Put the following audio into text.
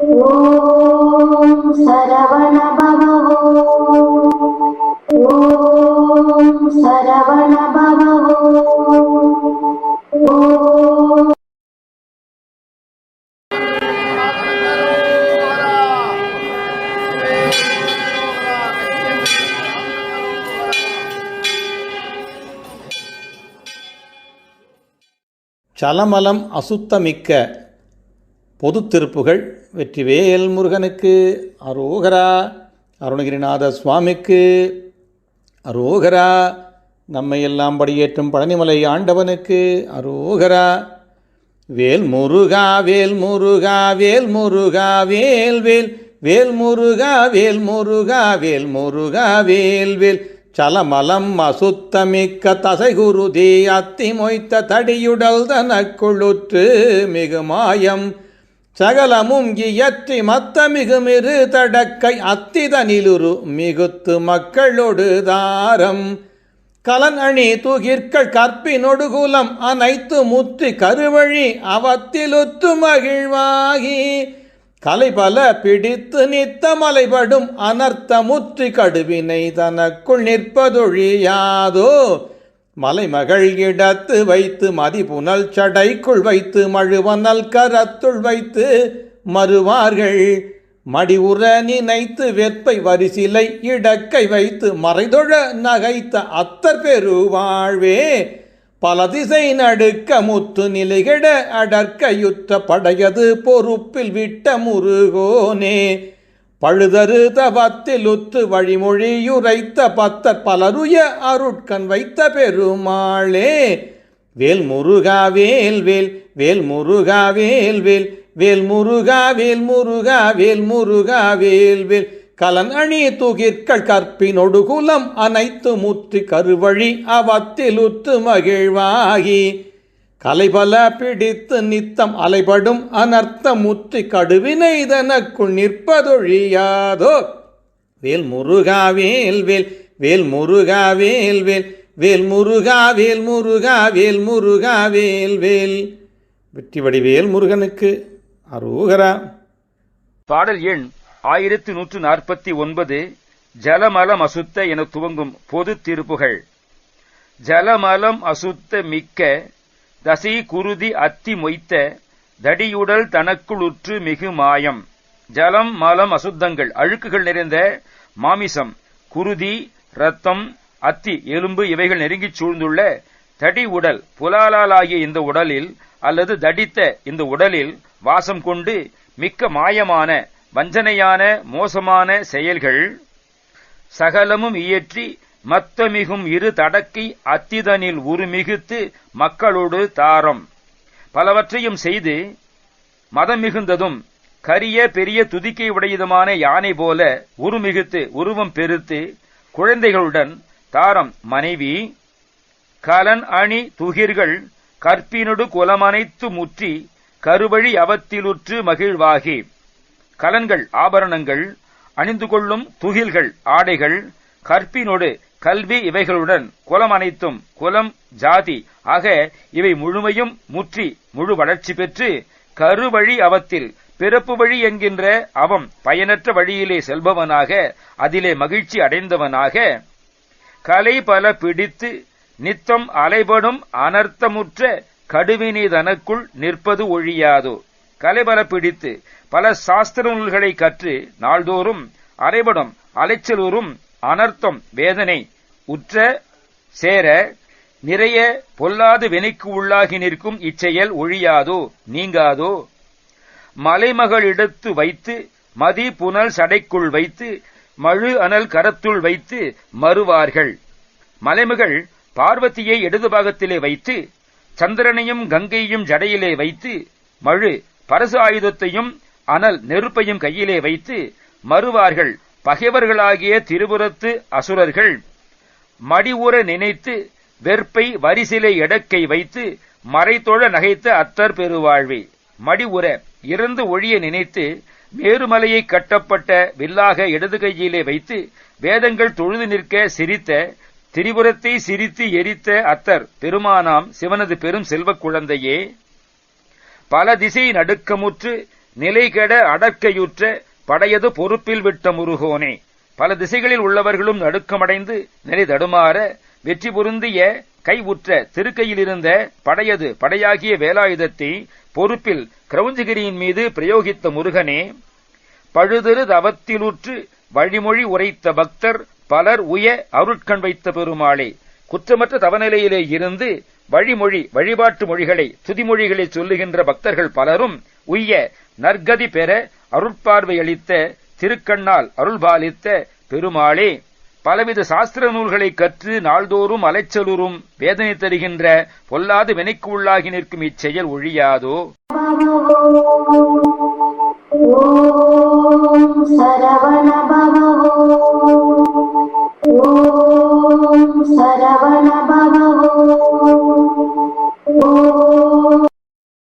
ॐ सरवण சலமலம் அசுத்தமிக்க பொது திருப்புகள் வெற்றிவேல் முருகனுக்கு அரோகரா அருணகிரிநாத சுவாமிக்கு அரோகரா நம்மை எல்லாம் படியேற்றும் பழனிமலை ஆண்டவனுக்கு அரோகரா. வேல் முருகா வேல் முருகா வேல் முருகா வேல் வேல் வேல் முருகா வேல் முருகா வேல் முருகா வேல் வேல். சலமலம் அசுத்தமிக்க தசைகுருதி அத்தி மொய்த்த தடியுடல் தனக்குழுற்று மிகு மாயம். சகலமும் இயற்றி மத்த மிகுமிரு தடக்கை அத்திதனிலுரு மிகுத்து மக்களொடு தாரம். கலன் அணி தூகிற்கள் கற்பினொடுகுலம் அனைத்து முற்றி கருவழி அவத்திலுத்து மகிழ்வாகி. கலை பல பிடித்து நித்த மலைபடும் அனர்த்த முற்றி கடுவினை தனக்குள் நிற்பதொழியாதோ மலைமகள் இடத்து வைத்து மதிபுனல் சடைக்குள் வைத்து மழுவனல் கரத்துள் வைத்து மறுவார்கள். மடிவுற நினைத்து வெற்பை வரிசிலை இடக்கை வைத்து மறைதொழ நகைத்த அத்தர் பெருவாழ்வே பல திசை நடுக்க முத்து நிலைகிட அடர்க்க யுத்த படையது பொறுப்பில் விட்ட முருகோனே. பழுதரு தவத்தில் உத்து வழிமொழியுரைத்த பத்தர் பலருய அருட்கண் வைத்த பெருமாளே. வேல் முருகா வேல் வேல் வேல் முருகா வேல் வேல் வேல் முருகா வேல் முருகா வேல் முருகா வேல் வேல் கலன் அணி தூகிற்கள் கற்பினொடு குலம் அனைத்து முற்றி கருவழி அவத்தில் உத்து மகிழ்வாகி. கலைபல பிடித்து நித்தம் அலைபடும் அனர்த்த முற்றி கடுவினை தனக்குள் நிற்பதொழியாதோ. வேல் முருகா வேல் வேல் வேல் முருகா வேல் வேல் வேல் முருகா வேல் முருகா வேல் முருகா வேல் வேல். வெற்றி வடிவேல் முருகனுக்கு அரோகரா. பாடல் எண் ஆயிரத்தி நூற்று நாற்பத்தி ஒன்பது ஜலமலம் அசுத்த என துவங்கும் பொது திருப்புகள். ஜலமலம் அசுத்த மிக்க தசை குருதி அத்தி மொய்த்த தடியுடல் தனக்குளுற்று மிகு மாயம். ஜலம் மலம் அசுத்தங்கள் அழுக்குகள் நிறைந்த மாமிசம் குருதி ரத்தம் அத்தி எலும்பு இவைகள் நெருங்கிச் சூழ்ந்துள்ள தடி உடல் புலாலாலாகிய இந்த உடலில் அல்லது தடித்த இந்த உடலில் வாசம் கொண்டு மிக்க மாயமான வஞ்சனையான மோசமான செயல்கள் சகலமும் இயற்றி மத்தமிகும் இரு தடக்கை அத்திதனில் உருமிகுத்து மக்களோடு தாரம். பலவற்றையும் செய்து மதம் மிகுந்ததும் கரிய பெரிய துதிக்கை உடையதுமான யானை போல உருமிகுத்து உருவம் பெருத்து குழந்தைகளுடன் தாரம். மனைவி கலன் அணி துகிர்கள் கற்பினொடு குலமனைத்து முற்றி கருவழி அவத்திலுற்று மகிழ்வாகி. கலன்கள் ஆபரணங்கள் அணிந்து கொள்ளும் துகில்கள் ஆடைகள் கற்பினோடு கல்வி இவைகளுடன் குலம் அனைத்தும் குலம் ஜாதி ஆக இவை முழுமையும் முற்றி முழு வளர்ச்சி பெற்று கருவழி அவத்தில் பிறப்பு வழி என்கின்ற அவம் பயனற்ற வழியிலே செல்பவனாக அதிலே மகிழ்ச்சி அடைந்தவனாக கலை பல பிடித்து நித்தம் அலைபடும் அனர்த்தமுற்ற கடுவினை தனக்குள் நிற்பது ஒழியாதோ. கலைபல பிடித்து பல சாஸ்திர நூல்களை கற்று நாள்தோறும் அரைபடும் அலைச்சலூரும் அனர்த்தம் வேதனை உற்ற சேர நிறைய பொல்லாது வினைக்கு உள்ளாகி நிற்கும் இச்செயல் ஒழியாதோ நீங்காதோ? மலைமகளிடத்து வைத்து மதி புனல் சடைக்குள் வைத்து மழு அனல் கரத்துள் வைத்து மறுவார்கள். மலைமகள் பார்வதியை இடது பாகத்திலே வைத்து சந்திரனையும் கங்கையும் ஜடையிலே வைத்து மழு பரசு ஆயுதத்தையும் அனல் நெருப்பையும் கையிலே வைத்து மறுவார்கள் பகைவர்களாகிய திருபுறத்து அசுரர்கள். மடிவுற நினைத்து வெற்பை வரிசிலை எடக்கை வைத்து மறைத்தொழ நகைத்த அத்தர் பெருவாழ்வே. மடிவுற இறந்து ஒழிய நினைத்து மேருமலையை கட்டப்பட்ட வில்லாக இடது கையிலே வைத்து வேதங்கள் தொழுது நிற்க சிரித்த திரிபுரத்தை சிரித்து எரித்த அத்தர் பெருமானாம் சிவனது பெரும் செல்வக் குழந்தையே. பல திசை நடுக்கமுற்று நிலைகெட அடற்கையுற்ற படையது பொறுப்பில் விட்ட முருகோனே. பல திசைகளில் உள்ளவர்களும் நடுக்கமடைந்து நிலை தடுமாற வெற்றி பொருந்திய கைவுற்ற திருக்கையில் இருந்த படையது படையாகிய வேலாயுதத்தை பொறுப்பில் கிரௌஞ்சகிரியின் மீது பிரயோகித்த முருகனே பழுதிரு தவத்திலுற்று வழிமொழி உரைத்த பக்தர் பலர் உய அருட்கண் வைத்த பெருமாளே குற்றமற்ற தவநிலையிலே இருந்து வழிமொழி வழிபாட்டு மொழிகளை துதிமொழிகளை சொல்லுகின்ற பக்தர்கள் பலரும் உய்ய நற்கதி பெற அருட்பார்வையளித்த திருக்கண்ணால் அருள்பாலித்த பெருமாளே பலவித சாஸ்திர நூல்களை கற்று நாள்தோறும் அலைச்சலுறும் வேதனை தருகின்ற பொல்லாது வினைக்கு உள்ளாகி நிற்கும் இச்செயல் ஒழியாதோ? சரவண